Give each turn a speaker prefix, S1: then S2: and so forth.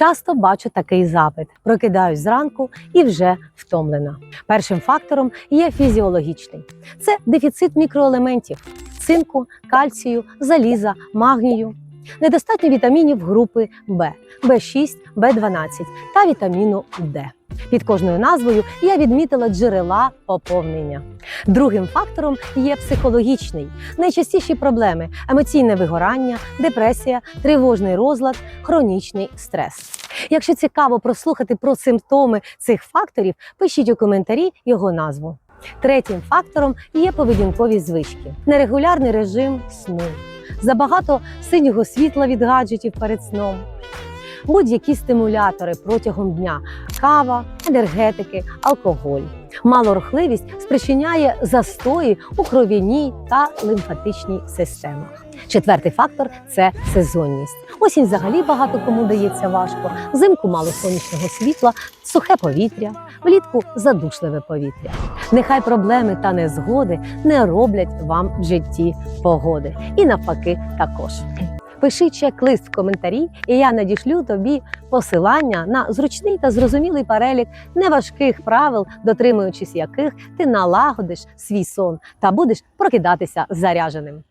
S1: Часто бачу такий запит: прокидаюсь зранку і вже втомлена. Першим фактором є фізіологічний: це дефіцит мікроелементів цинку, кальцію, заліза, магнію. Недостатньо вітамінів групи В, В6, В12 та вітаміну Д. Під кожною назвою я відмітила джерела поповнення. Другим фактором є психологічний. Найчастіші проблеми емоційне вигорання, депресія, тривожний розлад, хронічний стрес. Якщо цікаво прослухати про симптоми цих факторів, пишіть у коментарі його назву. Третім фактором є поведінкові звички, нерегулярний режим сну, забагато синього світла від гаджетів перед сном, будь-які стимулятори протягом дня, кава, енергетики, алкоголь. Малорухливість спричиняє застої у кров'яній та лимфатичній системах. Четвертий фактор це сезонність. Осінь взагалі багато кому дається важко. Взимку мало сонячного світла, сухе повітря, влітку задушливе повітря. Нехай проблеми та незгоди не роблять вам в житті погоди. І навпаки, також. Пиши чек-лист в коментарі, і я надішлю тобі посилання на зручний та зрозумілий перелік неважких правил, дотримуючись яких ти налагодиш свій сон та будеш прокидатися заряженим.